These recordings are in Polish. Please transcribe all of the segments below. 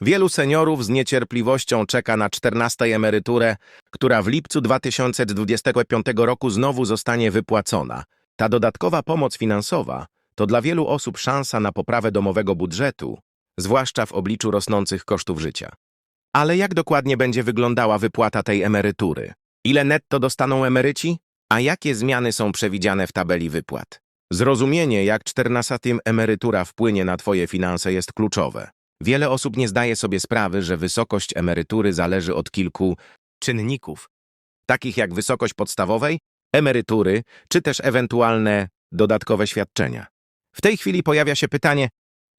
Wielu seniorów z niecierpliwością czeka na 14 emeryturę, która w lipcu 2025 roku znowu zostanie wypłacona. Ta dodatkowa pomoc finansowa to dla wielu osób szansa na poprawę domowego budżetu, zwłaszcza w obliczu rosnących kosztów życia. Ale jak dokładnie będzie wyglądała wypłata tej emerytury? Ile netto dostaną emeryci? A jakie zmiany są przewidziane w tabeli wypłat? Zrozumienie, jak 14 emerytura wpłynie na Twoje finanse jest kluczowe. Wiele osób nie zdaje sobie sprawy, że wysokość emerytury zależy od kilku czynników, takich jak wysokość podstawowej, emerytury, czy też ewentualne dodatkowe świadczenia. W tej chwili pojawia się pytanie,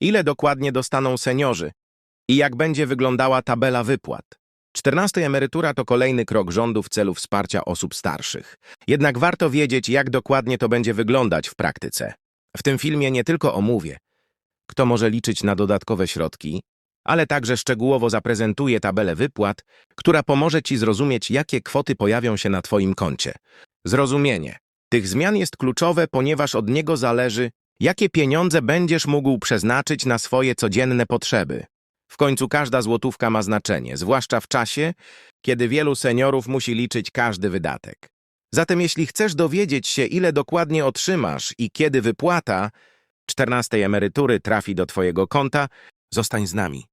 ile dokładnie dostaną seniorzy i jak będzie wyglądała tabela wypłat. 14 emerytura to kolejny krok rządu w celu wsparcia osób starszych. Jednak warto wiedzieć, jak dokładnie to będzie wyglądać w praktyce. W tym filmie nie tylko omówię, kto może liczyć na dodatkowe środki, ale także szczegółowo zaprezentuję tabelę wypłat, która pomoże Ci zrozumieć, jakie kwoty pojawią się na Twoim koncie. Zrozumienie tych zmian jest kluczowe, ponieważ od niego zależy, jakie pieniądze będziesz mógł przeznaczyć na swoje codzienne potrzeby. W końcu każda złotówka ma znaczenie, zwłaszcza w czasie, kiedy wielu seniorów musi liczyć każdy wydatek. Zatem jeśli chcesz dowiedzieć się, ile dokładnie otrzymasz i kiedy wypłata 14 emerytury trafi do Twojego konta, zostań z nami.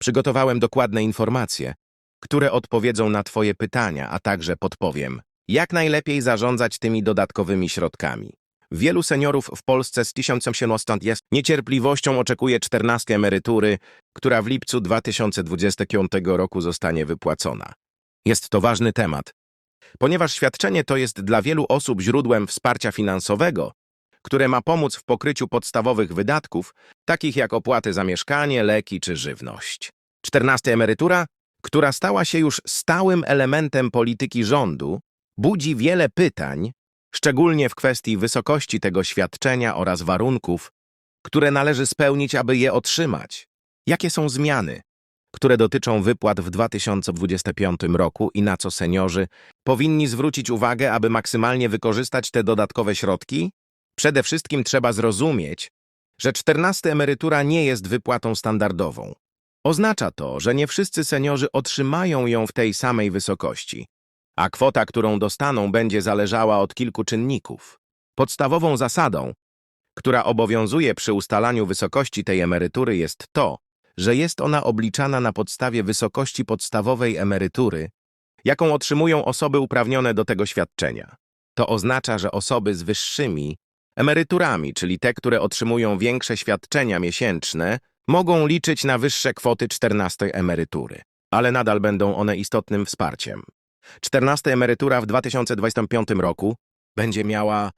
Przygotowałem dokładne informacje, które odpowiedzą na Twoje pytania, a także podpowiem, jak najlepiej zarządzać tymi dodatkowymi środkami. Wielu seniorów w Polsce z 1800 jest niecierpliwością oczekuje 14 emerytury, która w lipcu 2025 roku zostanie wypłacona. Jest to ważny temat, ponieważ świadczenie to jest dla wielu osób źródłem wsparcia finansowego, które ma pomóc w pokryciu podstawowych wydatków, takich jak opłaty za mieszkanie, leki czy żywność. 14 emerytura, która stała się już stałym elementem polityki rządu, budzi wiele pytań, szczególnie w kwestii wysokości tego świadczenia oraz warunków, które należy spełnić, aby je otrzymać. Jakie są zmiany, które dotyczą wypłat w 2025 roku i na co seniorzy powinni zwrócić uwagę, aby maksymalnie wykorzystać te dodatkowe środki? Przede wszystkim trzeba zrozumieć, że 14 emerytura nie jest wypłatą standardową. Oznacza to, że nie wszyscy seniorzy otrzymają ją w tej samej wysokości, a kwota, którą dostaną, będzie zależała od kilku czynników. Podstawową zasadą, która obowiązuje przy ustalaniu wysokości tej emerytury jest to, że jest ona obliczana na podstawie wysokości podstawowej emerytury, jaką otrzymują osoby uprawnione do tego świadczenia. To oznacza, że osoby z wyższymi emeryturami, czyli te, które otrzymują większe świadczenia miesięczne, mogą liczyć na wyższe kwoty 14 emerytury, ale nadal będą one istotnym wsparciem. 14 emerytura w 2025 roku będzie miała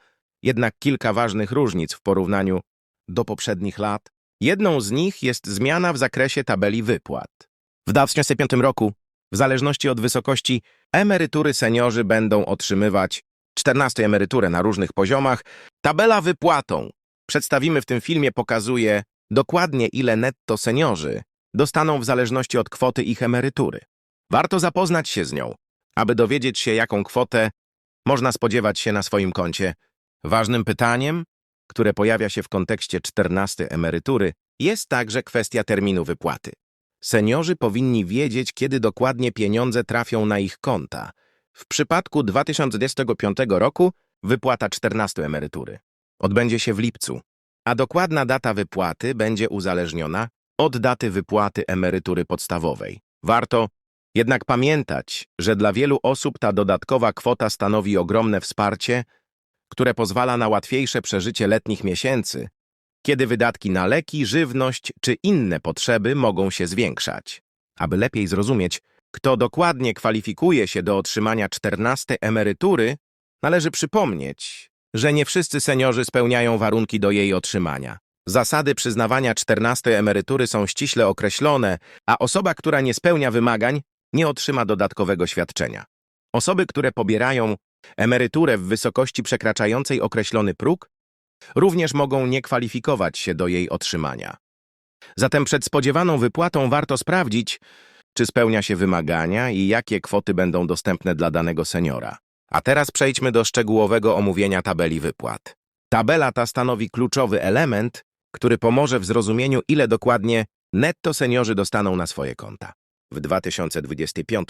jednak kilka ważnych różnic w porównaniu do poprzednich lat. Jedną z nich jest zmiana w zakresie tabeli wypłat. W 2025 roku, w zależności od wysokości emerytury seniorzy będą otrzymywać 14 emeryturę na różnych poziomach. Tabela wypłatą przedstawimy w tym filmie pokazuje dokładnie ile netto seniorzy dostaną w zależności od kwoty ich emerytury. Warto zapoznać się z nią, aby dowiedzieć się, jaką kwotę można spodziewać się na swoim koncie. Ważnym pytaniem, które pojawia się w kontekście 14 emerytury, jest także kwestia terminu wypłaty. Seniorzy powinni wiedzieć, kiedy dokładnie pieniądze trafią na ich konta. W przypadku 2025 roku wypłata 14 emerytury odbędzie się w lipcu, a dokładna data wypłaty będzie uzależniona od daty wypłaty emerytury podstawowej. Warto jednak pamiętać, że dla wielu osób ta dodatkowa kwota stanowi ogromne wsparcie, które pozwala na łatwiejsze przeżycie letnich miesięcy, kiedy wydatki na leki, żywność czy inne potrzeby mogą się zwiększać. Aby lepiej zrozumieć, kto dokładnie kwalifikuje się do otrzymania 14 emerytury, należy przypomnieć, że nie wszyscy seniorzy spełniają warunki do jej otrzymania. Zasady przyznawania 14 emerytury są ściśle określone, a osoba, która nie spełnia wymagań, nie otrzyma dodatkowego świadczenia. Osoby, które pobierają emeryturę w wysokości przekraczającej określony próg, również mogą nie kwalifikować się do jej otrzymania. Zatem przed spodziewaną wypłatą warto sprawdzić, czy spełnia się wymagania i jakie kwoty będą dostępne dla danego seniora. A teraz przejdźmy do szczegółowego omówienia tabeli wypłat. Tabela ta stanowi kluczowy element, który pomoże w zrozumieniu, ile dokładnie netto seniorzy dostaną na swoje konta. W 2025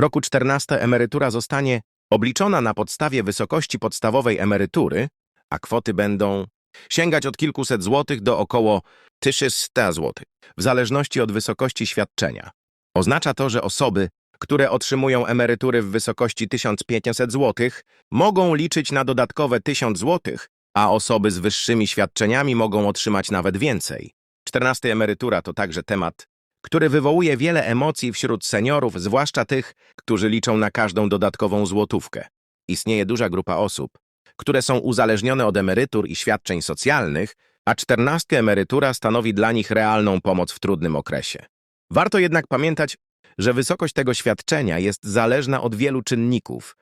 roku 14 emerytura zostanie obliczona na podstawie wysokości podstawowej emerytury, a kwoty będą sięgać od kilkuset złotych do około 300 złotych, w zależności od wysokości świadczenia. Oznacza to, że osoby, które otrzymują emerytury w wysokości 1500 zł, mogą liczyć na dodatkowe 1000 zł, a osoby z wyższymi świadczeniami mogą otrzymać nawet więcej. 14 emerytura to także temat, który wywołuje wiele emocji wśród seniorów, zwłaszcza tych, którzy liczą na każdą dodatkową złotówkę. Istnieje duża grupa osób, które są uzależnione od emerytur i świadczeń socjalnych, a 14 emerytura stanowi dla nich realną pomoc w trudnym okresie. Warto jednak pamiętać, że wysokość tego świadczenia jest zależna od wielu czynników,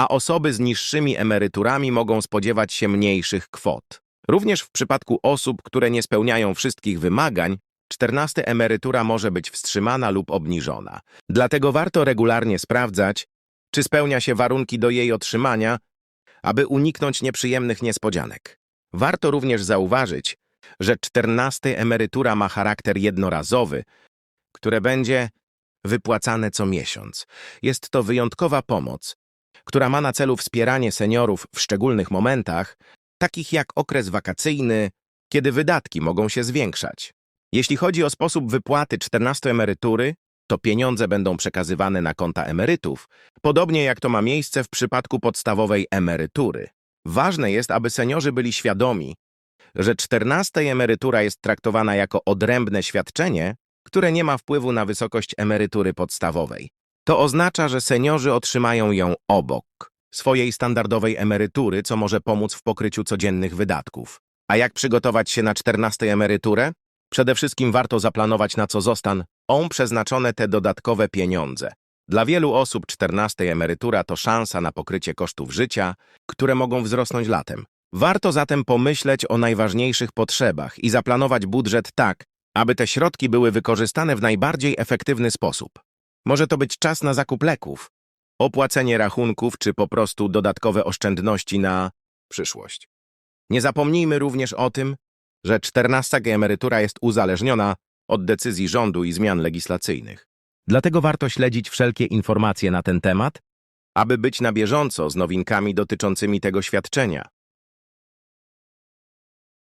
a osoby z niższymi emeryturami mogą spodziewać się mniejszych kwot. Również w przypadku osób, które nie spełniają wszystkich wymagań, 14 emerytura może być wstrzymana lub obniżona. Dlatego warto regularnie sprawdzać, czy spełnia się warunki do jej otrzymania, aby uniknąć nieprzyjemnych niespodzianek. Warto również zauważyć, że 14 emerytura ma charakter jednorazowy, które będzie wypłacane co miesiąc. Jest to wyjątkowa pomoc, która ma na celu wspieranie seniorów w szczególnych momentach, takich jak okres wakacyjny, kiedy wydatki mogą się zwiększać. Jeśli chodzi o sposób wypłaty 14 emerytury, to pieniądze będą przekazywane na konta emerytów, podobnie jak to ma miejsce w przypadku podstawowej emerytury. Ważne jest, aby seniorzy byli świadomi, że 14 emerytura jest traktowana jako odrębne świadczenie, które nie ma wpływu na wysokość emerytury podstawowej. To oznacza, że seniorzy otrzymają ją obok swojej standardowej emerytury, co może pomóc w pokryciu codziennych wydatków. A jak przygotować się na 14 emeryturę? Przede wszystkim warto zaplanować, na co zostaną przeznaczone te dodatkowe pieniądze. Dla wielu osób 14 emerytura to szansa na pokrycie kosztów życia, które mogą wzrosnąć latem. Warto zatem pomyśleć o najważniejszych potrzebach i zaplanować budżet tak, aby te środki były wykorzystane w najbardziej efektywny sposób. Może to być czas na zakup leków, opłacenie rachunków czy po prostu dodatkowe oszczędności na przyszłość. Nie zapomnijmy również o tym, że 14 emerytura jest uzależniona od decyzji rządu i zmian legislacyjnych. Dlatego warto śledzić wszelkie informacje na ten temat, aby być na bieżąco z nowinkami dotyczącymi tego świadczenia.